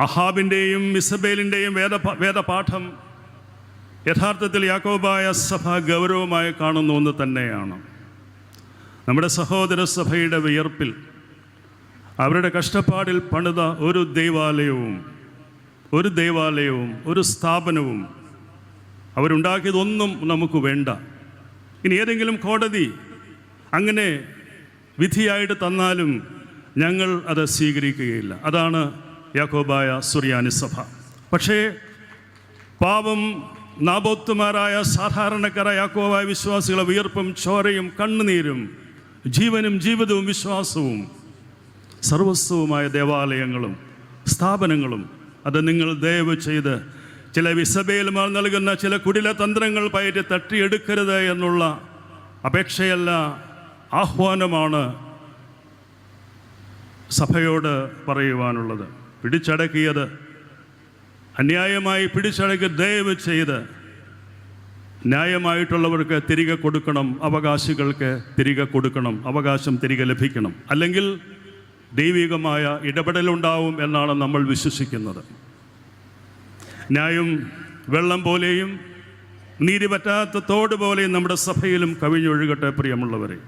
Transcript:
അഹാബിന്റെയും ഇസബേലിന്റെയും വേദ വേദപാഠം യഥാർത്ഥത്തിൽ യാക്കോബായ സഭ ഗൗരവമായി കാണുന്ന ഒന്ന് തന്നെയാണ്. നമ്മുടെ സഹോദര സഭയുടെ വിയർപ്പിൽ അവരുടെ കഷ്ടപ്പാടിൽ പണിത ഒരു ദൈവാലയവും ഒരു ദൈവാലയവും ഒരു സ്ഥാപനവും അവരുണ്ടാക്കിയതൊന്നും നമുക്ക് വേണ്ട. ഇനി ഏതെങ്കിലും കോടതി അങ്ങനെ വിധിയായിട്ട് തന്നാലും ഞങ്ങൾ അത് സ്വീകരിക്കുകയില്ല. അതാണ് യാക്കോബായ സുറിയാനി സഭ. പക്ഷേ പാപം നാബോത്തുമാരായ സാധാരണക്കാരായ യാക്കോബായ വിശ്വാസികളെ വിയർപ്പും ചോരയും കണ്ണുനീരും ജീവനും ജീവിതവും വിശ്വാസവും സർവസ്വവുമായ ദേവാലയങ്ങളും സ്ഥാപനങ്ങളും അത് നിങ്ങൾ ദയവ് ചെയ്ത് ചില വിസബേലുമാർ നൽകുന്ന ചില കുടില തന്ത്രങ്ങൾ പയറ്റി തട്ടിയെടുക്കരുത് എന്നുള്ള അപേക്ഷയല്ല ആഹ്വാനമാണ് സഭയോട് പറയുവാനുള്ളത്. പിടിച്ചടക്കിയത്. അന്യായമായി പിടിച്ചടക്കി ദയവ് ചെയ്ത് ന്യായമായിട്ടുള്ളവർക്ക് തിരികെ കൊടുക്കണം അവകാശികൾക്ക് തിരികെ കൊടുക്കണം അവകാശം തിരികെ ലഭിക്കണം. അല്ലെങ്കിൽ ദൈവികമായ ഇടപെടലുണ്ടാവും എന്നാണ് നമ്മൾ വിശ്വസിക്കുന്നത്. ന്യായം വെള്ളം പോലെയും നീതി പറ്റാത്ത തോട് പോലെയും നമ്മുടെ സഭയിലും കവിഞ്ഞൊഴുകട്ടെ പ്രിയമുള്ളവരെ.